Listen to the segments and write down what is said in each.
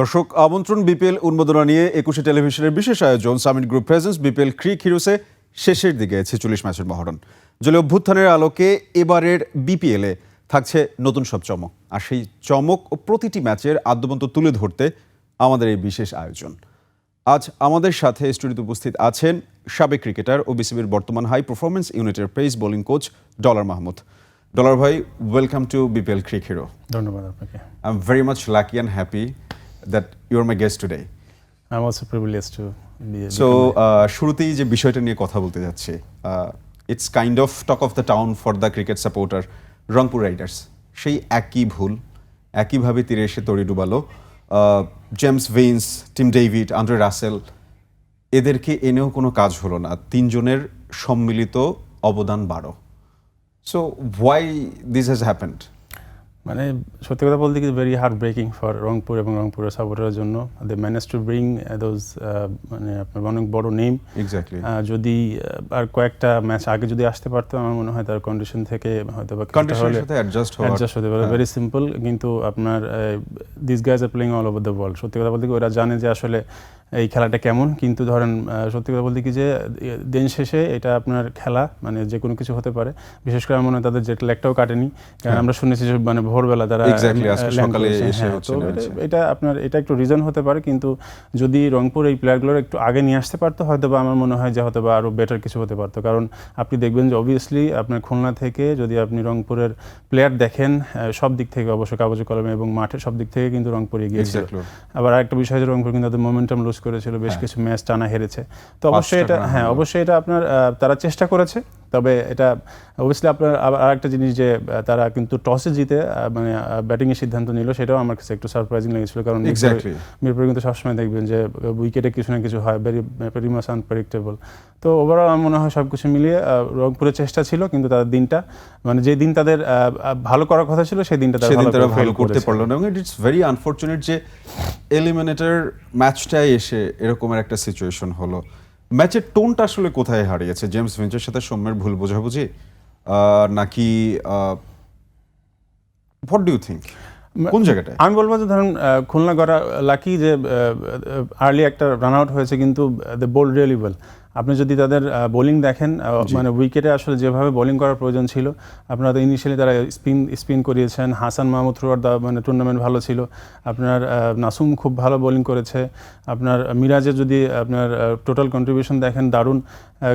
দর্শক আমন্ত্রণ বিপিএল উন্মোদনা নিয়ে একুশে টেলিভিশনের বিশেষ আয়োজন Summit Group presents BPL Cric হিরোসে শেষের দিকে ছেচল্লিশ ম্যাচের মহরণ। জলে অভ্যুত্থানের আলোকে এবারের বিপিএলে থাকছে নতুন সব চমক। আর সেই চমক ও প্রতিটি ম্যাচের আদ্যবন্ত তুলে ধরতে আমাদের এই বিশেষ আয়োজন। আজ আমাদের সাথে স্টুডিওতে উপস্থিত আছেন সাবেক ক্রিকেটার ও বিসিবির বর্তমান হাই পারফরমেন্স ইউনিটের pace bowling coach Dollar Mahmud. Dollar ভাই welcome to BPL Crick Hero. ধন্যবাদ আপনাকে। I am very much much and and that you're my guest today. I am also privilege to শুরুতেই যে বিষয়টা নিয়ে কথা বলতে যাচ্ছি it's kind of talk of the town for the cricket supporter Rangpur Riders সেই একই ভুল একইভাবে তীরে এসে তড়ি ডুবালো James Vince team David Andre Russell এদেরকে এনেও কোনো কাজ হলো না। তিনজনের সম্মিলিত অবদান বারো so why this has happened মানে সত্যি কথা বলতে কি very hard breaking for Rangpur এবং রংপুরের সাপোর্টারের জন্য। They manage to bring those মানে আপনার অনেক বড় নেম এক্স্যাক্টলি যদি আর কয়েকটা ম্যাচ আগে যদি আসতে পারতো আমার মনে হয় তার কন্ডিশন থেকে হয়তো বা কন্ডিশনের সাথে অ্যাডজাস্ট হওয়ার অ্যাডজাস্ট হতে পারে। হ্যাঁ। ভেরি সিম্পল কিন্তু আপনার this guys are playing all over the world সত্যি কথা বলতে কি ওরা জানে যে আসলে এই খেলাটা কেমন? কিন্তু ধরেন সত্যি কথা বলতে কি যে দিন শেষে এটা আপনার খেলা মানে যে কোনো কিছু হতে পারে। বিশেষ করে মনে হয় তাদের জেট ল্যাগটাও কাটেনি। কারণ হ্যাঁ। আমরা শুনেছি যে মানে ভোরবেলা তারা হ্যাঁ। এটা- আপনার এটা একটু রিজন হতে পারে। কিন্তু যদি রংপুর এই প্লেয়ারগুলোর একটু আগে নিয়ে আসতে পারতো হয়তো বা আমার মনে হয় যে হয়তো বা আরও বেটার কিছু হতে পারতো। কারণ আপনি দেখবেন যে অবভিয়াসলি আপনার খুলনা থেকে যদি আপনি রংপুরের প্লেয়ার দেখেন সব দিক থেকে অবশ্য কাগজে কলমে এবং মাঠে সব দিক থেকে কিন্তু রংপুর এগিয়েছিল আবার একটা বিষয় যে রংপুর কিন্তু তাদের মোমেন্টাম লুজ করেছিল বেশ হ্যাঁ। কিছু ম্যাচ টানা হেরেছে। তো অবশ্যই এটা হ্যাঁ অবশ্যই এটা আপনার আহ, তারা চেষ্টা করেছে। তবে এটা অবভিয়াসলি আপনার আবার আরেকটা জিনিস যে তারা কিন্তু টসে জিতে মানে ব্যাটিংয়ের সিদ্ধান্ত নিল সেটাও আমার কাছে একটু সারপ্রাইজিং লেগেছিল। কারণ মিরপুরে- কিন্তু সবসময় দেখবেন যে উইকেটে কিছু না কিছু হয় ভেরি ভেরি মাস আনপ্রেডিক্টেবল তো ওভারঅল আমার মনে হয় সব কিছু মিলিয়ে রংপুরের চেষ্টা ছিল কিন্তু তাদের দিনটা মানে যে দিন তাদের ভালো করার কথা ছিল সেই দিনটা তারা ভালো করতে পারল না এবং ইটস ভেরি আনফর্চুনেট যে এলিমিনেটর ম্যাচটাই এসে এরকমের একটা সিচুয়েশন হলো। ম্যাচের টোনটা আসলে কোথায় হারিয়েছে? জেমস ভেঞ্চের সাথে সৌম্যের ভুল বোঝাবুঝি নাকি হোয়াট ডু ইউ থিঙ্ক কোন জায়গাটায়? আমি বলব যে ধরুন খুলনা করা লাকি যে আর্লি একটা রান আউট হয়েছে কিন্তু দ্য বোল্ড রিয়েলি ওয়েল আপনি যদি তাদের বোলিং দেখেন মানে উইকেটে আসলে যেভাবে বোলিং করার প্রয়োজন ছিল আপনারা তো ইনিশিয়ালি তারা স্পিন স্পিন করিয়েছেন হাসান মাহমুদ থ্রুয়ার দা মানে টুর্নামেন্ট ভালো ছিল আপনার নাসুম খুব ভালো বোলিং করেছে আপনার মিরাজের যদি আপনার টোটাল কন্ট্রিবিউশন দেখেন দারুণ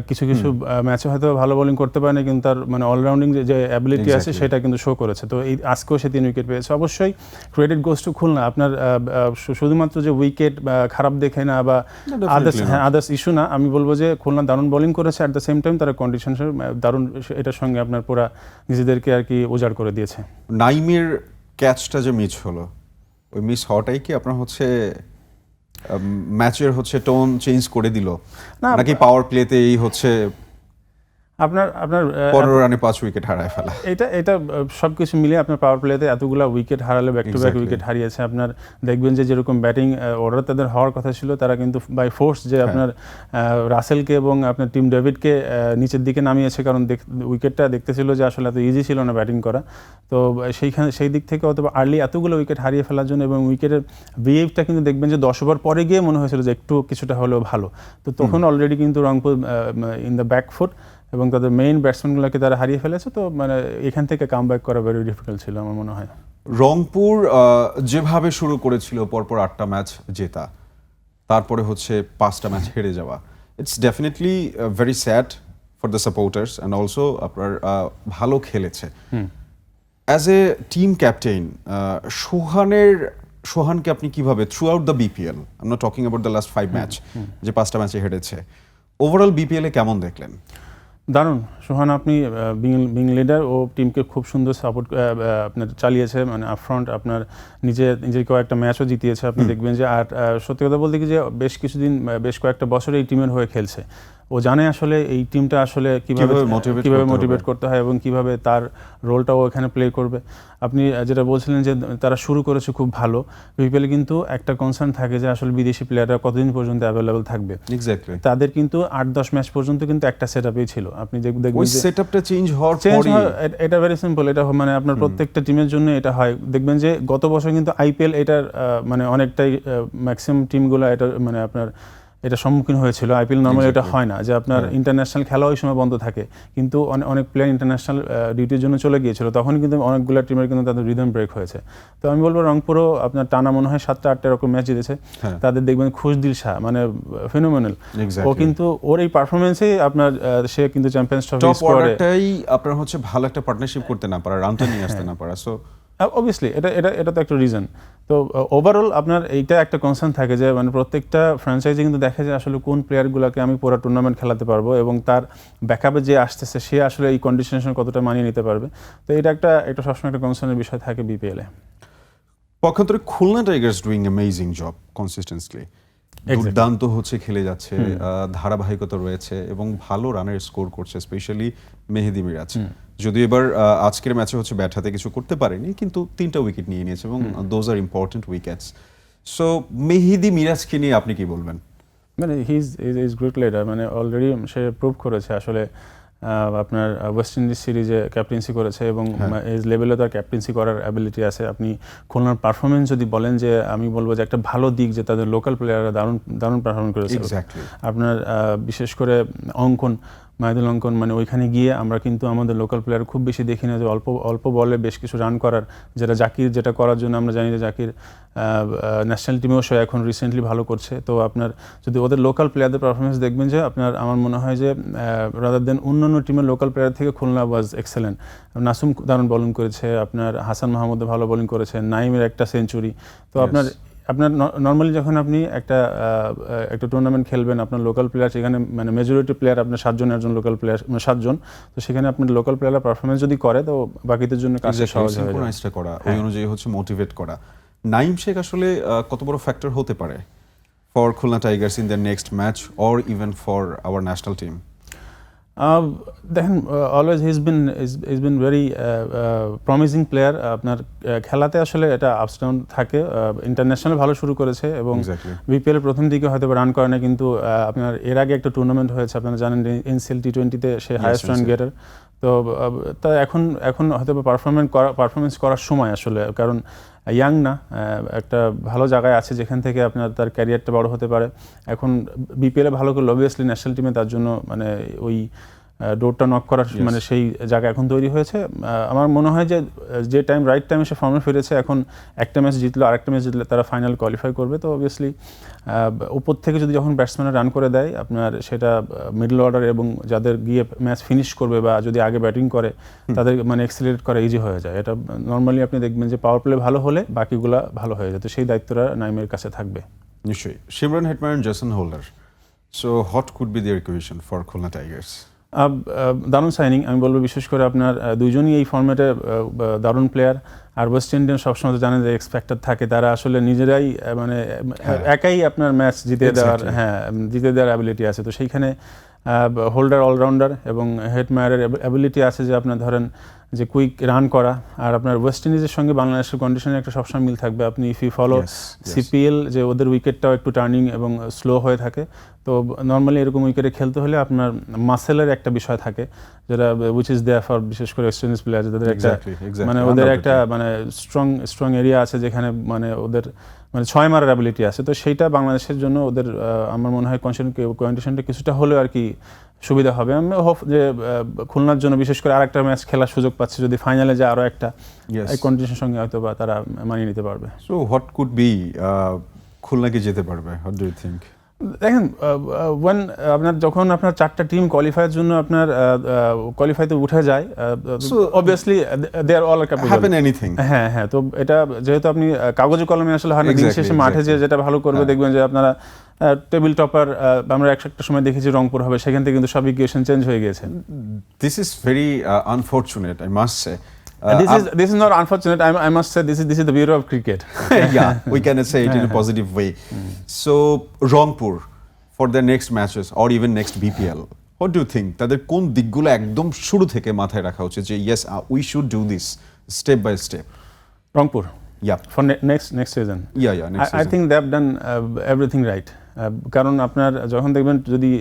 কিছু কিছু ম্যাচে হয়তো ভালো বোলিং করতে পারেনি কিন্তু তার মানে অলরাউন্ডিং যে অ্যাবিলিটি আছে সেটা কিন্তু শো করেছে। তো এই আজকেও সে তিন উইকেট পেয়েছে। অবশ্যই ক্রেডিট গোস টু খুলনা। আপনার শুধুমাত্র যে উইকেট খারাপ দেখে না বা আদার্স হ্যাঁ আদার্স ইস্যু না আমি বলব যে খুলনা দারুণ বোলিং করেছে অ্যাট দ্য সেম টাইম তারা কন্ডিশন দারুণ এটার সঙ্গে আপনার পুরা নিজেদেরকে আর কি উজাড় করে দিয়েছে। নাইমের ক্যাচটা যে মিস হলো ওই মিস হওয়াটাই কি আপনার হচ্ছে ম্যাচের হচ্ছে টোন চেঞ্জ করে দিল? না, নাকি পাওয়ার প্লেতে এই হচ্ছে আপনার আপনার পনেরো রানে পাঁচ উইকেট হারায় ফেলা। এটা এটা সব কিছু মিলিয়ে আপনার পাওয়ার প্লেতে এতগুলো উইকেট হারালে ব্যাক টু ব্যাক উইকেট হারিয়েছে। আপনার দেখবেন যে যেরকম ব্যাটিং অর্ডার তাদের হওয়ার কথা ছিল তারা কিন্তু বাই ফোর্স যে হ্যাঁ। আপনার রাসেলকে এবং আপনার টিম ডেভিডকে নিচের দিকে নামিয়েছে কারণ উইকেটটা দেখতেছিল যে আসলে এত ইজি ছিল না ব্যাটিং করা। তো সেইখানে সেই দিক থেকে অথবা আর্লি এতগুলো উইকেট হারিয়ে ফেলার জন্য এবং উইকেটের বিহেভটা কিন্তু দেখবেন যে দশ ওভার পরে গিয়ে মনে হয়েছিল যে একটু কিছুটা হলেও ভালো। তো তখন অলরেডি কিন্তু Rangpur in the back foot এবং তাদের মেইন ব্যাটসম্যানগুলোকে তারা হারিয়ে ফেলেছে তো মানে এখান থেকে কাম ব্যাক করা ভেরি ডিফিকাল্ট ছিল আমার মনে হয়। রংপুর যেভাবে শুরু করেছিল পরপর আটটা ম্যাচ জেতা তারপরে হচ্ছে পাঁচটা ম্যাচ হেরে যাওয়া। It's definitely very sad for the supporters and also আপনার ভালো খেলেছে। অ্যাজ এ টিম ক্যাপ্টেন সোহানের সোহানকে আপনি কীভাবে throughout the BPL um not talking about the last five match যে পাঁচটা ম্যাচে হেরেছে ওভারঅল বিপিএলে কেমন দেখলেন? দারুণ। সোহান আপনি বিং লিডার ও টিমকে খুব সুন্দর সাপোর্ট আপনার চালিয়েছে। মানে আপফ্রন্ট আপনার নিজে নিজের কয়েকটা ম্যাচও জিতিয়েছে। আপনি দেখবেন যে আর সত্যি কথা বলতে কি যে বেশ কিছুদিন বেশ কয়েকটা বছর এই টিমের হয়ে খেলছে। ও জানে আসলে এই টিমটা আসলে কীভাবে কীভাবে। মোটিভেট করতে হয় এবং কীভাবে তার রোলটাও এখানে প্লে করবে। আপনি যেটা বলছিলেন যে তারা শুরু করেছে খুব ভালো বিপিএলে কিন্তু একটা কনসার্ন থাকে যে আসলে বিদেশি প্লেয়াররা কতদিন পর্যন্ত অ্যাভেলেবল থাকবে। এক্স্যাক্টলি তাদের কিন্তু আট দশ ম্যাচ পর্যন্ত কিন্তু একটা সেট আপেই ছিল। আপনি ওই দেখবেন যে সেটআপটা চেঞ্জ হওয়ার এটা ভেরি সিম্পল এটা মানে আপনার প্রত্যেকটা টিমের জন্য এটা হয়। দেখবেন যে গত বছর কিন্তু আইপিএল এটার আহ, মানে অনেকটাই ম্যাক্সিমাম টিমগুলো এটা মানে আপনার এটা সম্মুখীন হয়েছিল। আইপিএল নর্মালি এটা হয় না যে আপনার। ইন্টারন্যাশনাল খেলা ওই সময় বন্ধ থাকে। কিন্তু অনে- অনেক প্লেয়ার ইন্টারন্যাশনাল ডিউটির জন্য চলে গিয়েছিল। তখন কিন্তু অনেকগুলো টিমের কিন্তু তাদের রিদম ব্রেক হয়েছে। তো আমি বলব রংপুরও আপনার টানা মনে হয় সাতটা আটটা এরকম ম্যাচ জিতেছে। হ্যাঁ। তাদের দেখবেন খুশদিল শাহ মানে ফেনোমেনাল ও কিন্তু ওর এই পারফরমেন্সেই আপনার সে কিন্তু চ্যাম্পিয়ন্স ট্রফি অর্ডারটাই আপনার হচ্ছে ভালো একটা পার্টনারশিপ করতে না পারা রানটা নিয়ে আসতে না পারা। সো অবভিয়াসলি এটা এটা এটা তো একটা রিজন তো ওভারঅল আপনার এইটা একটা কনসার্ন থাকে যে মানে প্রত্যেকটা ফ্র্যাঞ্চাইজি কিন্তু দেখে যে আসলে কোন প্লেয়ারগুলোকে আমি পুরো টুর্নামেন্ট খেলাতে পারব এবং তার ব্যাকআপে যে আসতেছে, সে আসলে এই কন্ডিশনেশন কতটা মানিয়ে নিতে পারবে। তো এটা একটা একটা সবসময় একটা কনসার্নের বিষয় থাকে বিপিএলে পক্ষান্তরে Khulna Tigers doing amazing job consistently. দুর্দান্ত হচ্ছে খেলে যাচ্ছে ধারাবাহিকতা রয়েছে এবং ভালো রানের স্কোর করছে স্পেশালি মেহেদি মিরাজ। যদিও এবার আজকের ম্যাচে হচ্ছে ব্যাট হাতে কিছু করতে পারেনি কিন্তু তিনটা উইকেট নিয়ে নিয়েছে এবং those are important wickets so Mehedi মিরাজকে নিয়ে আপনি কি বলবেন? মানে he is is great leader মানে অলরেডি সে প্রুভ করেছে আসলে আপনার ওয়েস্ট ইন্ডিজ সিরিজে ক্যাপ্টেন্সি করেছে এবং এজ এই লেভেলে তার ক্যাপ্টেন্সি করার অ্যাবিলিটি আছে। আপনি খুলনার পারফরমেন্স যদি বলেন যে আমি বলব যে একটা ভালো দিক যে তাদের লোকাল প্লেয়াররা দারুণ দারুণ পারফরমেন্স করেছে আপনার বিশেষ করে অঙ্কন মাহিদুল অঙ্কন মানে ওইখানে গিয়ে আমরা কিন্তু আমাদের লোকাল প্লেয়ার খুব বেশি দেখি না যে অল্প অল্প বলে বেশ কিছু রান করার। যেটা জাকির যেটা করার জন্য আমরা জানি যে জাকির ন্যাশনাল টিমেও সে এখন রিসেন্টলি ভালো করছে। তো আপনার যদি ওদের লোকাল প্লেয়ারদের পারফরমেন্স দেখবেন যে আপনার আমার মনে হয় যে রাদার দেন অন্যান্য টিমের লোকাল প্লেয়ার থেকে খুলনা ওয়াজ এক্সেলেন্ট নাসুম দারুণ বোলিং করেছে আপনার হাসান মাহমুদ ভালো বলিং করেছে নাইমের একটা সেঞ্চুরি তো আপনার আপনার নর্মালি যখন আপনি একটা একটা টুর্নামেন্ট খেলবেন আপনার লোকাল প্লেয়ার সেখানে মানে মেজরিটি প্লেয়ার আপনার সাতজন একজন লোকাল প্লেয়ার মানে সাতজন তো সেখানে আপনার লোকাল প্লেয়াররা পারফরমেন্স যদি করে তো বাকিদের জন্য কাজটা সহজ হয়ে করা ওই হ্যাঁ। অনুযায়ী হচ্ছে মোটিভেট করা। নাইম শেখ আসলে কত বড় ফ্যাক্টর হতে পারে? For Khulna Tigers in the next match or even for our national team দেখেন always his been is been very promising player আপনার খেলাতে আসলে এটা আপস ডাউন থাকে। ইন্টারন্যাশনাল ভালো শুরু করেছে এবং বিপিএল প্রথম দিকে হয়তো রান করে না কিন্তু আপনার এর আগে একটা টুর্নামেন্ট হয়েছে আপনারা জানেন এনসিএল টি টোয়েন্টিতে সে হাইয়েস্ট রান গেটার তো তা এখন এখন হয়তো পারফরমেন্স করা পারফরমেন্স করার সময় আসলে কারণ ইয়াং না একটা ভালো জায়গায় আছে যেখান থেকে আপনার তার ক্যারিয়ারটা বড় হতে পারে। এখন বিপিএলে ভালো করলে অবভিয়াসলি ন্যাশনাল টিমে তার জন্য মানে ওই ডোরটা নক করার মানে সেই জায়গা এখন তৈরি হয়েছে। আমার মনে হয় যে যে টাইম রাইট টাইমে সে ফর্মে ফিরেছে এখন একটা ম্যাচ জিতলো আরেকটা ম্যাচ জিতলে তারা ফাইনাল কোয়ালিফাই করবে। তো অবভিয়াসলি উপর থেকে যদি যখন ব্যাটসম্যানরা রান করে দেয় আপনার সেটা মিডল অর্ডার এবং যাদের গিয়ে ম্যাচ ফিনিশ করবে বা যদি আগে ব্যাটিং করে তাদের মানে এক্সিলেট করা ইজি হয়ে যায়। এটা নর্মালি আপনি দেখবেন যে পাওয়ার প্লে ভালো হলে বাকিগুলা ভালো হয়ে যায়। তো সেই দায়িত্বটা নাইমের কাছে থাকবে। নিশ্চয়ই। Shimron Hetmyer and Jason Holder so what could be their equation for Khulna Tigers দারুণ সাইনিং আমি বলব বিশেষ করে আপনার দুজনই এই ফর্ম্যাটে দারুণ প্লেয়ার আর ওয়েস্ট ইন্ডিয়ান সবসময় তো জানেন যে এক্সপেক্টার থাকে। তারা আসলে নিজেরাই মানে হ্যাঁ। একাই আপনার ম্যাচ জিতে দেওয়ার হ্যাঁ জিতে দেওয়ার অ্যাবিলিটি আছে। তো সেইখানে হোল্ডার অলরাউন্ডার এবং হেড মায়ারের অ্যাবিলিটি আছে যে আপনার ধরেন যে কুইক রান করা। আর আপনার ওয়েস্ট ইন্ডিজের সঙ্গে বাংলাদেশের কন্ডিশনে একটা সবসময় মিল থাকবে। আপনি ইফ ইউ ফলো সিপিএল যে ওদের উইকেটটাও একটু টার্নিং এবং স্লো হয়ে থাকে। তো নর্মালি এরকম উইকেটে খেলতে হলে আপনার মাসেলের একটা বিষয় থাকে যেটা উইচ ইজ দেয়ার ফর বিশেষ করে ওয়েস্ট ইন্ডিজ প্লেয়ার যাদের একটা মানে ওদের একটা মানে স্ট্রং স্ট্রং এরিয়া আছে যেখানে মানে ওদের মানে ছয় মারার অ্যাবিলিটি আছে। তো সেইটা বাংলাদেশের জন্য ওদের আমার মনে হয় কন্ডিশনটা কিছুটা হলেও আর কি সুবিধা হবে। আমি হোপ যে খুলনার জন্য বিশেষ করে আরেকটা ম্যাচ খেলার সুযোগ পাচ্ছে যদি ফাইনালে যায় আরও একটা। এই কন্ডিশনের সঙ্গে হয়তো বা তারা মানিয়ে নিতে পারবে। সো হোয়াট কুড বি খুলনাকে যেতে পারবে? হোয়াট ডু ইউ থিঙ্ক দেখেন ওয়ান আপনার যখন আপনার চারটা টিম কোয়ালিফাইয়ের জন্য আপনার কোয়ালিফাইতে উঠে যায় obviously they are all happen anything হ্যাঁ হ্যাঁ তো এটা যেহেতু আপনি কাগজে কলমে আসলে হয় না দিন শেষে মাঠে যে যেটা ভালো করবে হ্যাঁ। দেখবেন যে আপনারা টেবিল টপার আমরা এক একটা সময় দেখেছি রংপুর হবে সেখান থেকে কিন্তু সব ইকুয়েশন চেঞ্জ হয়ে গিয়েছে। This is very unfortunate I must say this is this is not unfortunate I must say this is this is the beauty of cricket yeah, we can say it in a positive way. So, Rangpur, for the next matches or even next BPL what do think তাদের কোন দিকগুলো একদম শুরু থেকে মাথায় রাখা উচিত যে yes we should do this step by step Rangpur yeah for next next season yeah yeah next I think they've done everything right কারণ আপনার যখন দেখবেন যদি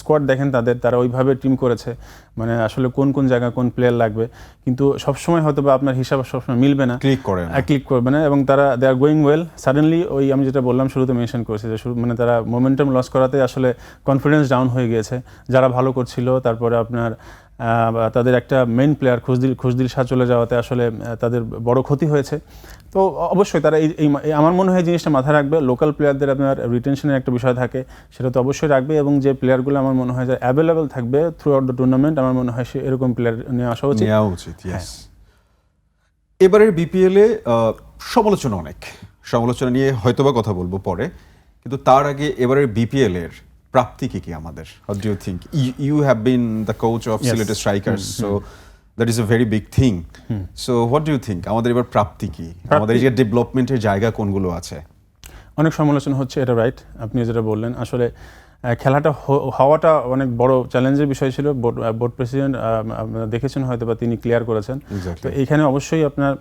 স্কোয়াড দেখেন তাদের তারা ওইভাবে টিম করেছে মানে আসলে কোন কোন জায়গা কোন প্লেয়ার লাগবে কিন্তু সবসময় হয়তো বা আপনার হিসাব সবসময় মিলবে না। ক্লিক করে না। ক্লিক করবে না এবং তারা they are going well suddenly ওই আমি যেটা বললাম শুরুতে মেনশন করেছি যে শুরু মানে তারা মোমেন্টাম লস করাতে আসলে কনফিডেন্স ডাউন হয়ে গিয়েছে। যারা ভালো করছিল তারপরে আপনার তাদের একটা মেন প্লেয়ার খুশদিল খুশদিল শাহ চলে যাওয়াতে আসলে তাদের বড় ক্ষতি হয়েছে। তো অবশ্যই তারা এই আমার মনে হয় জিনিসটা মাথায় রাখবে। লোকাল প্লেয়ারদের আপনার রিটেনশনের একটা বিষয় থাকে সেটা তো অবশ্যই রাখবে এবং যে প্লেয়ারগুলো আমার মনে হয় যে অ্যাভেলেবেল থাকবে থ্রু আউট দ্য টুর্নামেন্ট আমার মনে হয় সে এরকম প্লেয়ার নিয়ে আসা উচিত। নেওয়া উচিত ইয়েস এবারের বিপিএলে সমালোচনা অনেক। সমালোচনা নিয়ে হয়তোবা কথা বলব পরে কিন্তু তার আগে এবারের বিপিএল এর প্রাপ্তি কি কি আমাদের? How do you think you have been the coach of. সিলেটের Strikers so that is a very big thing so what do you think আমাদের এবার প্রাপ্তি কি? আমাদের এই যে ডেভেলপমেন্টের জায়গা কোনগুলো আছে? অনেক সমালোচনা হচ্ছে এটা রাইট আপনি যেটা বললেন আসলে খেলাটা হওয়াটা অনেক বড় চ্যালেঞ্জের বিষয় ছিল। বোর্ড প্রেসিডেন্ট দেখেছেন হয়তো বা তিনি ক্লিয়ার করেছেন। তো এইখানে অবশ্যই আপনার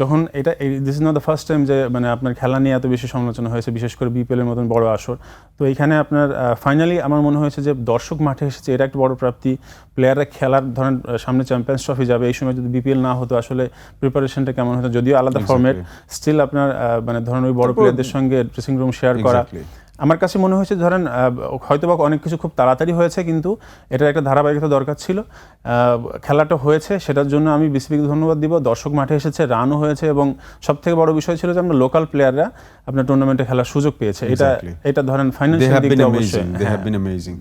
যখন এটা this is not the first time যে মানে আপনার খেলা নিয়ে এত বেশি সমালোচনা হয়েছে বিশেষ করে বিপিএল এর মতন বড় আসর। তো এইখানে আপনার ফাইনালি আমার মনে হয়েছে যে দর্শক মাঠে এসেছে এটা একটা বড় প্রাপ্তি। প্লেয়াররা খেলার ধরেন সামনে চ্যাম্পিয়ন্স ট্রফি যাবে এই সময় যদি বিপিএল না হতো আসলে প্রিপারেশনটা কেমন হতো? যদিও আলাদা. ফরম্যাট স্টিল আপনার মানে ধরেন ওই বড় প্লেয়ারদের সঙ্গে ড্রেসিং রুম শেয়ার করা। আমার কাছে মনে হয়েছে ধরেন হয়তো বা অনেক কিছু খুব তাড়াতাড়ি হয়েছে কিন্তু এটার একটা ধারাবাহিকতা দরকার ছিল। খেলাটা হয়েছে সেটার জন্য আমি বিসিবিকে ধন্যবাদ দিব। দর্শক মাঠে এসেছে রানও হয়েছে এবং সব থেকে বড় বিষয় ছিল যে আমরা লোকাল প্লেয়াররা আপনার টুর্নামেন্টে খেলার সুযোগ পেয়েছে। এটা এটা ধরেন দে ফাইন্যান্সিয়াল দিক দিয়ে অবশ্যই।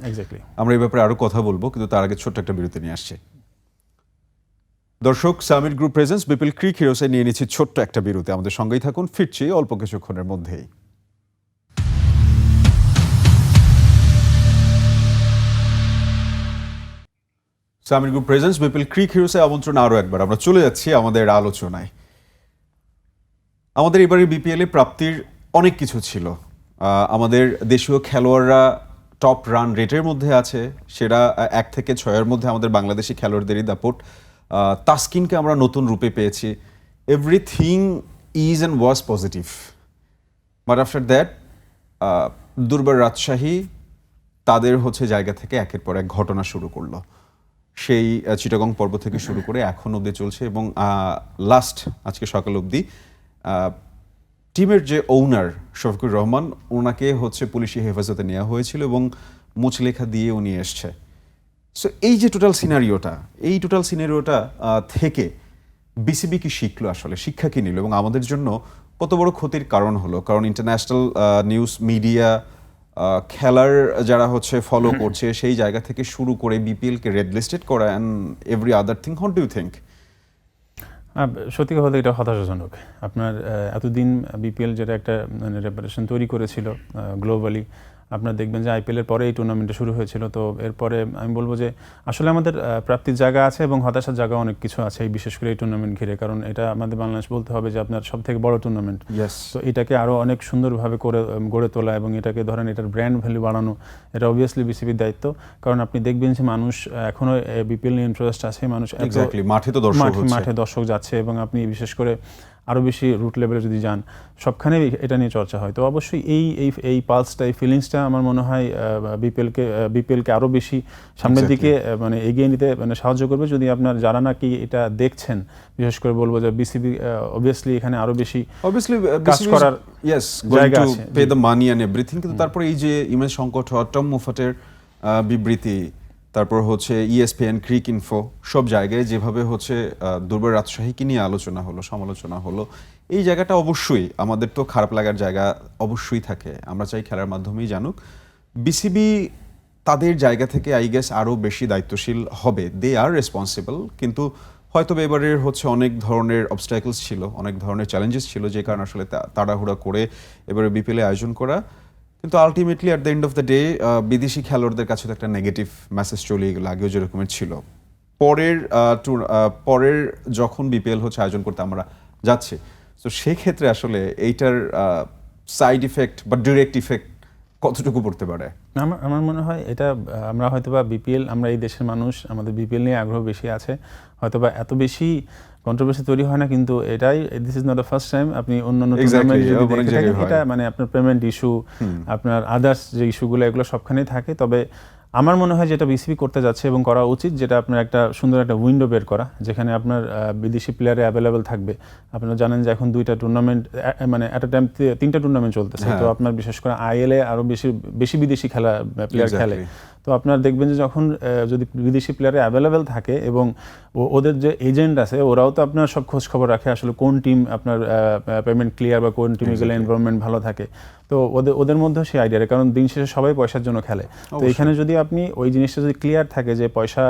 এক্স্যাক্টলি আমরা এই ব্যাপারে আরও কথা বলব কিন্তু তার আগে ছোট্ট একটা বিরতি নিয়ে আসছে। দর্শক Summit Group presents BPL Cric হিরোসে নিয়ে নিচ্ছি ছোট্ট একটা বিরতি। আমাদের সঙ্গেই থাকুন ফিরছি অল্প কিছুক্ষণের মধ্যেই। Summit Group presents BPL Cric হিরোসে আমন্ত্রণ আরও একবার। আমরা চলে যাচ্ছি আমাদের আলোচনায়। আমাদের এবারে বিপিএল প্রাপ্তির অনেক কিছু ছিল। আমাদের দেশীয় খেলোয়াড়রা টপ রান রেটের মধ্যে আছে। সেটা এক থেকে ছয়ের মধ্যে আমাদের বাংলাদেশি খেলোয়াড়দেরই দাপট তাসকিনকে আমরা নতুন রূপে পেয়েছি। Everything is and was positive but after that Durbar Rajshahi তাদের হচ্ছে জায়গা থেকে একের পর এক ঘটনা শুরু করল। সেই চিটাগং পর্ব থেকে শুরু করে এখন অবধি চলছে এবং লাস্ট আজকে সকাল অবধি টিমের যে ওনার শফিকুর রহমান, ওনাকে হচ্ছে পুলিশি হেফাজতে নেওয়া হয়েছিল এবং মুচলেখা দিয়ে উনি এসছে। সো এই যে টোটাল সিনারিওটা এই টোটাল সিনারিওটা থেকে বিসিবি কি শিখলো আসলে? শিক্ষা কি নিল? এবং আমাদের জন্য কত বড় ক্ষতির কারণ হলো? কারণ ইন্টারন্যাশনাল নিউজ মিডিয়া খেলার যারা হচ্ছে ফলো করছে সেই জায়গা থেকে শুরু করে বিপিএল কে রেড লিস্টেড করা and every other thing what do think think সত্যি কথা বলতে এটা হতাশাজনক। আপনার এতদিন বিপিএল যেটা একটা মানে রেপারেশন তৈরি করেছিল গ্লোবালি আপনার দেখবেন যে আইপিএল এর পরে এই টুর্নামেন্টটা শুরু হয়েছিল। তো এরপরে আমি বলব যে আসলে আমাদের প্রাপ্তির জায়গা আছে এবং হতাশার জায়গা অনেক কিছু আছে এই বিশেষ করে এই টুর্নামেন্ট ঘিরে। কারণ এটা আমাদের বাংলাদেশ বলতে হবে যে আপনার সব থেকে বড় টুর্নামেন্ট তো এটাকে আরও অনেক সুন্দরভাবে করে গড়ে তোলা এবং এটাকে ধরেন এটার ব্র্যান্ড ভ্যালু বাড়ানো এটা অবভিয়াসলি বিসিবির দায়িত্ব। কারণ আপনি দেখবেন যে মানুষ আহ, এখনও বিপিএল নিয়ে ইন্টারেস্ট আছে মানুষ মাঠে তো দর্শক মাঠে দর্শক যাচ্ছে এবং আপনি বিশেষ করে আরও বেশি রুট লেভেলে যদি যান সবখানে এটা নিয়ে চর্চা হয়। তো অবশ্যই এই এই এই পালসটা এই ফিলিংসটা আমার মনে হয় বিপিএলকে বিপিএলকে আরও বেশি সামনের দিকে মানে এগিয়ে নিতে মানে সাহায্য করবে। যদি আপনার যারা নাকি এটা দেখছেন বিশেষ করে বলব যে বিসিবি অবভিয়াসলি এখানে আরও বেশি অবভিয়াসলি কাজ করার ইয়েস জায়গা আছে, পে দ্য মানি এভরিথিং কিন্তু তারপরে এই যে ইমেজ সংকট হওয়া টম মুফাটের বিবৃতি তারপর হচ্ছে ইএসপিএন ক্রিক ইনফো সব জায়গায় যেভাবে হচ্ছে দুর্বল রাজশাহীকে নিয়ে আলোচনা হলো, সমালোচনা হলো, এই জায়গাটা অবশ্যই আমাদের তো খারাপ লাগার জায়গা অবশ্যই থাকে। আমরা চাই খেলার মাধ্যমেই জানুক। বিসিবি তাদের জায়গা থেকে আই গেস আরও বেশি দায়িত্বশীল হবে। দে আর রেসপন্সিবল কিন্তু হয়তো এবারের হচ্ছে অনেক ধরনের অবস্ট্যাকলস ছিল, অনেক ধরনের চ্যালেঞ্জেস ছিল, যে কারণে আসলে তাড়াহুড়া করে এবারে বিপিএলে আয়োজন করা। কিন্তু ultimately at the end of the day বিদেশি খেলোয়াড়দের কাছে তো একটা নেগেটিভ মেসেজ চলে গেলো আগেও যেরকমের ছিল। পরের আহ, tour- আহ, পরের যখন বিপিএল হচ্ছে আয়োজন করতে আমরা যাচ্ছি। তো সেক্ষেত্রে আসলে এইটার সাইড ইফেক্ট বা ডিরেক্ট ইফেক্ট কতটুকু পড়তে পারে? আমার আমার মনে হয় এটা আমরা হয়তোবা বিপিএল আমরা এই দেশের মানুষ আমাদের বিপিএল নিয়ে আগ্রহ বেশি আছে। হয়তোবা এত বেশি কন্ট্রোভার্সি তৈরি হয় না কিন্তু এটাই this is not the first time আপনি অন্য অন্য টুর্নামেন্ট যদি অনেক দেখে থাকেন এটা মানে আপনার পেমেন্ট ইস্যু আপনার আদার্স যে ইস্যুগুলো এগুলো সবখানেই থাকে। তবে আমার মনে হয় যেটা বিসিবি করতে যাচ্ছে এবং করা উচিত যেটা আপনার একটা সুন্দর একটা উইন্ডো বের করা যেখানে আপনার বিদেশি প্লেয়ারে অ্যাভেলেবেল থাকবে। আপনারা জানেন যে এখন দুইটা টুর্নামেন্ট মানে এট আ টাইম তিনটা টুর্নামেন্ট চলতেছে। হ্যাঁ। তো আপনার বিশেষ করে আইএলএ আরও বেশি বেশি বিদেশি খেলা প্লেয়ার খেলে. তো আপনার দেখবেন যে যখন যদি বিদেশি প্লেয়ারে অ্যাভেলেবেল থাকে এবং ও- ওদের যে এজেন্ট আছে ওরাও তো আপনার সব খোঁজ খবর রাখে আসলে কোন টিম আপনার পেমেন্ট ক্লিয়ার বা কোন টিমে গেলে এনভারনমেন্ট ভালো থাকে। তো ওদের ওদের মধ্যেও সেই আইডিয়া কারণ দিন শেষে সবাই পয়সার জন্য খেলে। তো এখানে যদি আপনি ওই জিনিসটা যদি ক্লিয়ার থাকে যে পয়সা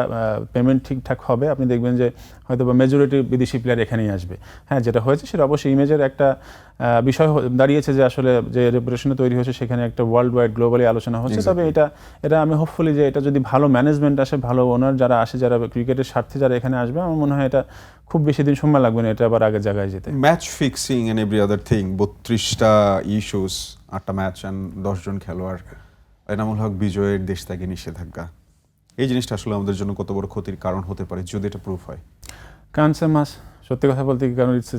পেমেন্ট ঠিকঠাক হবে আপনি দেখবেন যে হয়তো বা মেজরিটি বিদেশি প্লেয়ার এখানেই আসবে। হ্যাঁ যেটা হয়েছে সেটা অবশ্যই ইমেজের একটা বিষয় দাঁড়িয়েছে যে আসলে যে রেপুটেশনে তৈরি হয়েছে সেখানে একটা ওয়ার্ল্ড ওয়াইড গ্লোবালি আলোচনা হচ্ছে। তবে এটা এটা আমি হোপফুলি যে এটা যদি ভালো ম্যানেজমেন্ট আসে ভালো ওনার যারা আসে যারা ক্রিকেটের স্বার্থে যারা এখানে আসবে আমার মনে হয় এটা খুব বেশি দিন সময় লাগবে না এটা আবার আগের জায়গায় যেতে। Match fixing and every other thing বত্রিশটা ইস্যুস আটটা ম্যাচ অ্যান্ড দশজন খেলোয়াড়। এনামুল হক বিজয়ের দেশ থেকে নিষেধাজ্ঞা। এই জিনিসটা আসলে আমাদের জন্য কত বড় ক্ষতির কারণ হতে পারে যদি এটা প্রুফ হয়। কানসে মাস সত্যি কথা বলতে কি কারণ ইটস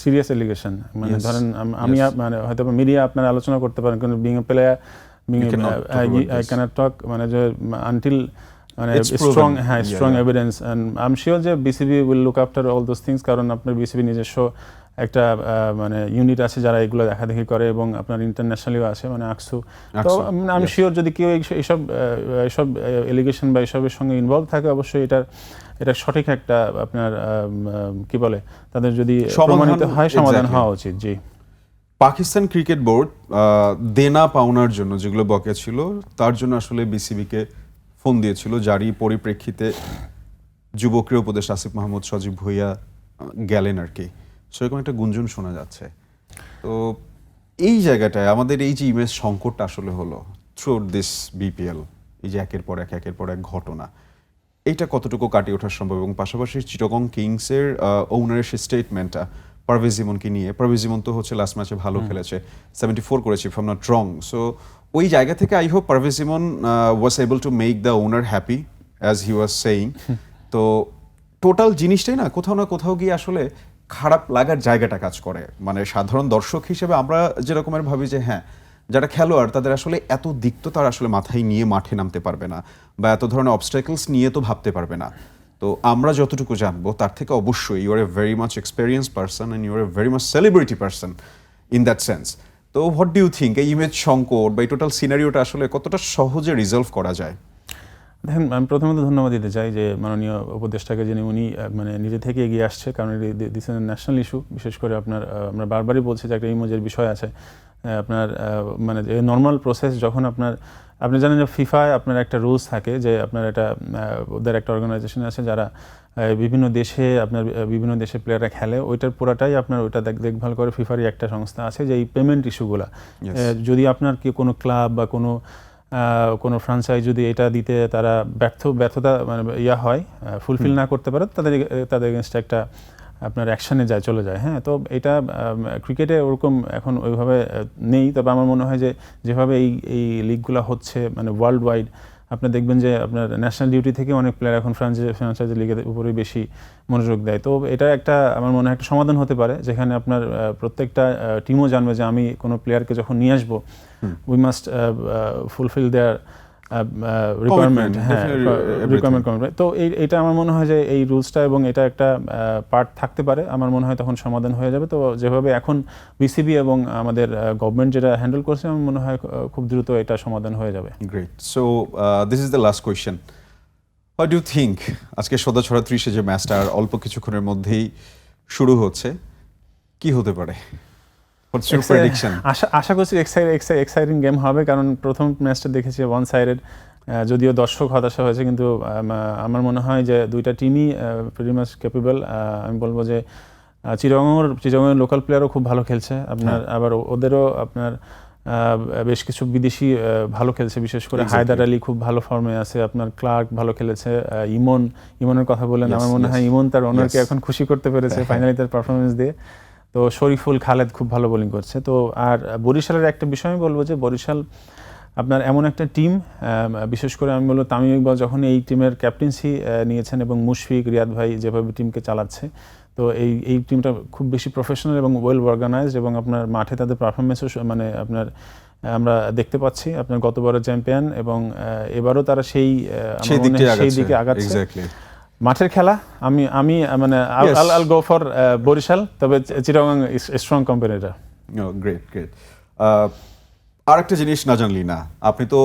সিরিয়াস এলিগেশন মানে ধরেন আমি মানে হয়তো মিডিয়া আপনারা আলোচনা করতে পারেন কিন্তু being a player being You cannot talk about আই this. ক্যানট টক মানে যে আনটিল মানে স্ট্রং হ্যাঁ strong evidence and I am sure যে BCB will look after all those things কারণ আপনার বিসিবি নিজস্ব একটা মানে ইউনিট আছে যারা এগুলো দেখাদেখি করে এবং আপনার ইন্টারন্যাশনালিও আছে মানে আকসু। তো আমি শিওর যদি কেউ এইসব এইসব এলিগেশন বা এইসবের সঙ্গে ইনভলভ থাকে অবশ্যই এটার এটা সঠিক একটা আপনার আম, আম, কি বলে তাদের যদি সমাধান- প্রমাণিত হয় সমাধান হওয়া উচিত জি। পাকিস্তান ক্রিকেট বোর্ড দেনা পাওনার জন্য যেগুলো বকে ছিল, তার জন্য আসলে বিসিবিকে ফোন দিয়েছিল, যারই পরিপ্রেক্ষিতে যুব উপদেশ আসিফ মাহমুদ, সজীব ভুইয়া গেলেন আর কি। সেরকম একটা গুঞ্জন শোনা যাচ্ছে। তো এই জায়গাটায়, আমাদের এই যে ইমেজ সংকটটা আসলে হলো থ্রু দিস বিপিএল এই যে একের পর এক, একের পর এক ঘটনা, এইটা কতটুকু কাটিয়ে ওঠা সম্ভব? এবং পাশাপাশি চিটগং কিংসের ওনারের সেই স্টেটমেন্টটা পারভেজ ইমনকে নিয়ে। পারভেজ ইমন তো হচ্ছে লাস্ট ম্যাচে ভালো খেলেছে। সেভেন্টি ফোর করেছে ফ্রম নট রং সো ওই জায়গা থেকে I hope Parvez Emon was able to make the owner happy as he was saying তো টোটাল জিনিসটাই না কোথাও না কোথাও গিয়ে আসলে খারাপ লাগার জায়গাটা কাজ করে। মানে সাধারণ দর্শক হিসেবে আমরা যেরকমের ভাবি যে হ্যাঁ যারা খেলোয়াড় তাদের আসলে এত দিক তো তারা আসলে মাথায় নিয়ে মাঠে নামতে পারবে না বা এত ধরনের অবস্টাকলস নিয়ে তো ভাবতে পারবে না। তো আমরা যতটুকু জানব, তার থেকে অবশ্যই you are a very much experience person and you are a very much celebrity person in that sense তো হোয়াট ডু ইউ থিঙ্ক এই ইমেজ সংকট বা এই টোটাল সিনারিওটা আসলে কতটা সহজে রিজলভ করা যায়? দেখেন, আমি প্রথমত ধন্যবাদ দিতে চাই যে মাননীয় উপদেষ্টাকে যিনি উনি মানে নিজে থেকে এগিয়ে আসছে, কারণ দিস ইজ ন্যাশনাল ইস্যু বিশেষ করে আপনার আমরা বারবারই বলছি যে একটা ইমোজের বিষয় আছে। আপনার মানে যে নর্মাল প্রসেস যখন আপনার আপনি জানেন যে ফিফায় আপনার একটা রুলস থাকে যে আপনার এটা আহ, ওদের একটা অর্গানাইজেশন আছে যারা বিভিন্ন দেশে আপনার বিভিন্ন দেশে প্লেয়াররা খেলে। ওইটার পুরাটাই আপনার ওইটা দেখ- দেখভাল করে ফিফারই একটা সংস্থা আছে যে এই পেমেন্ট ইস্যুগুলা. যদি আপনার কি কোনো ক্লাব বা কোনো কোনো ফ্রাঞ্চাইজ যদি এটা দিতে তারা ব্যর্থ ব্যর্থতা মানে ইয়া হয় ফুলফিল না করতে পারে তাদের তাদের এগেনস্ট একটা আপনার অ্যাকশনে যায় চলে যায় হ্যাঁ? তো এটা ক্রিকেটে ওরকম এখন ওইভাবে নেই। তবে আমার মনে হয় যে যেভাবে এই এই লিগগুলো হচ্ছে মানে ওয়ার্ল্ড ওয়াইড আপনি দেখবেন যে আপনার ন্যাশনাল ডিউটি থেকে অনেক প্লেয়ার এখন ফ্রান্সাইজ ফ্রান্সাইজি লিগের উপরেই বেশি মনোযোগ দেয়। তো এটা একটা আমার মনে হয় একটা সমাধান হতে পারে যেখানে আপনার প্রত্যেকটা টিমও জানবে যে আমি কোনো প্লেয়ারকে যখন নিয়ে আসব we must fulfil their requirement হ্যাঁ রিকোয়ারমেন্ট কমিটমেন্ট তো এই এটা আমার মনে হয় যে এই রুলসটা এবং এটা একটা পার্ট থাকতে পারে। আমার মনে হয় তখন সমাধান হয়ে যাবে। তো যেভাবে এখন বিসিবি এবং আমাদের গভর্নমেন্ট যেটা হ্যান্ডেল করছে আমার মনে হয় খুব দ্রুত এটা সমাধান হয়ে যাবে। Great so this is the last question what do think আজকে সদা ছড়া ত্রিশে যে ম্যাচটা আর অল্প কিছুক্ষণের মধ্যেই শুরু হচ্ছে। কি হতে পারে? প্রেডিকশন আশা আশা করছি এক্সাইটিং গেম হবে কারণ প্রথম ম্যাচটা দেখেছি ওয়ান সাইডেড যদিও দর্শক হতাশা হয়েছে কিন্তু আমার মনে হয় যে দুইটা টিমই মাচ ক্যাপেবল আমি বলব যে চিরঙর চিরঙের লোকাল প্লেয়ারও খুব ভালো খেলছে। আপনার আবার ওদেরও আপনার বেশ কিছু বিদেশি ভালো খেলছে বিশেষ করে হায়দার আলী খুব ভালো ফর্মে আছে আপনার ক্লার্ক ভালো খেলেছে ইমন ইমনের কথা বললেন আমার মনে হয় ইমন তার ওনারকে এখন খুশি করতে পেরেছে ফাইনালি তার পারফরমেন্স দিয়ে। তো শরীফুল খালেদ খুব ভালো বোলিং করছে। তো আর বরিশালের একটা বিষয় আমি বলব যে বরিশাল আপনার এমন একটা টিম বিশেষ করে আমি বলব তামিম ইকবাল যখন এই টিমের ক্যাপ্টেন্সি নিয়েছেন এবং মুশফিক রিয়াদ ভাই যেভাবে টিমকে চালাচ্ছে তো এই এই টিমটা খুব বেশি প্রফেশনাল এবং ওয়েল অর্গানাইজড এবং আপনার মাঠে তাদের পারফরমেন্সও মানে আপনার আমরা দেখতে পাচ্ছি আপনার গতবারের চ্যাম্পিয়ন এবং এবারও তারা সেই সেই দিকে আগাচ্ছে। মাঠের খেলা আমি আমি মানে. আল আল গো ফর বরিশাল তবে চিটাগাং স্ট্রং কোম্পানিটা গ্রেট গ্রেট আর একটা জিনিস না জানলি না আপনি তো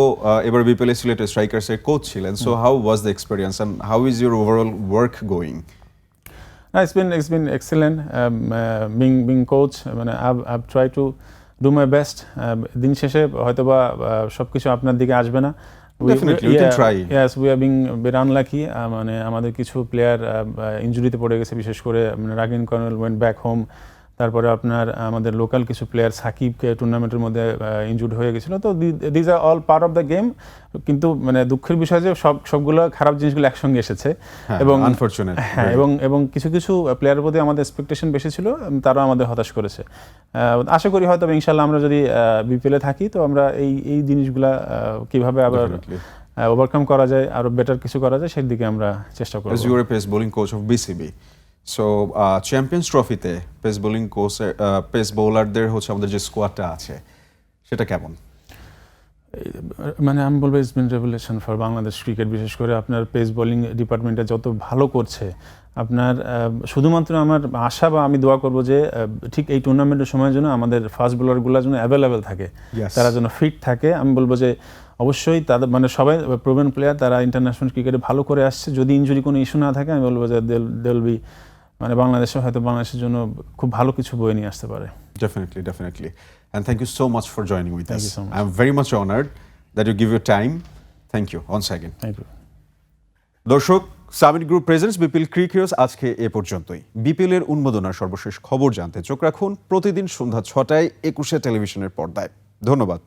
এবার বিপিএল সিলেটের স্ট্রাইকার্সের কোচ ছিলেন so how was the experience and how is your overall work going No, it's been it's been excellent. Um, uh, being being coach, মানে I've, I've tried to do my best. Uh, দিন শেষে হয়তোবা uh, সবকিছু আপনার দিকে আসবে না. Definitely, we can try yes we are being beat unlucky. Uh, মানে আমাদের কিছু প্লেয়ার ইনজুরিতে পড়ে গেছে বিশেষ করে মানে Rahkeem Cornwall went back home তারপরে আপনার আমাদের লোকাল কিছু প্লেয়ার সাকিবকে টুর্নামেন্টের মধ্যে ইনজুর্ড হয়ে গেছিল। তো these are all part of the game কিন্তু মানে দুঃখের বিষয় যে সব সবগুলো খারাপ জিনিসগুলো একসঙ্গে এসেছে। এবং আনফরচুনেট হ্যাঁ এবং এবং কিছু কিছু প্লেয়ারের প্রতি আমাদের এক্সপেকটেশন বেশি ছিল তারাও আমাদের হতাশ করেছে। আশা করি হয়তো ইনশাল্লাহ আমরা যদি বিপিএলে থাকি তো আমরা এই এই জিনিসগুলা কীভাবে আবার ওভারকাম করা যায় আরও বেটার কিছু করা যায় সেই দিকে আমরা চেষ্টা করব। A pace bowling coach of BCB so champions ট্রফিতে পেস বোলিং কোচ পেস বোলারদের হচ্ছে আমাদের যে স্কোয়াডটা আছে সেটা কেমন? মানে আমি বলব it's been revolution for Bangladesh cricket বিশেষ করে আপনার পেস বোলিং ডিপার্টমেন্টে যত ভালো করছে। আপনার শুধুমাত্র আমার আশা বা আমি দোয়া করব যে ঠিক এই টুর্নামেন্টের সময়ের জন্য আমাদের ফাস্ট বোলারগুলো যেন অ্যাভেলেবেল থাকে। তারা যেন ফিট থাকে। আমি বলব যে অবশ্যই তাদের মানে সবাই প্রোভেন প্লেয়ার তারা ইন্টারন্যাশনাল ক্রিকেটে ভালো করে আসছে। যদি ইনজুরি কোনো ইস্যু না থাকে আমি বলব যে দেল দেল বি মানে বাংলাদেশে হয়তো বাংলাদেশের জন্য খুব ভালো কিছু বয়ে নিয়ে আসতে পারে Definitely, definitely. And thank you so much for joining with so much. I'm very much honored that you give your time. Thank you once again. Thank you দর্শক Summit group presents BPL crick heroes আজকে এ পর্যন্তই BPL এর উন্মোদনার সর্বশেষ খবর জানতে চোখ রাখুন প্রতিদিন সন্ধ্যা ছটায় একুশে টেলিভিশনের পর্দায় ধন্যবাদ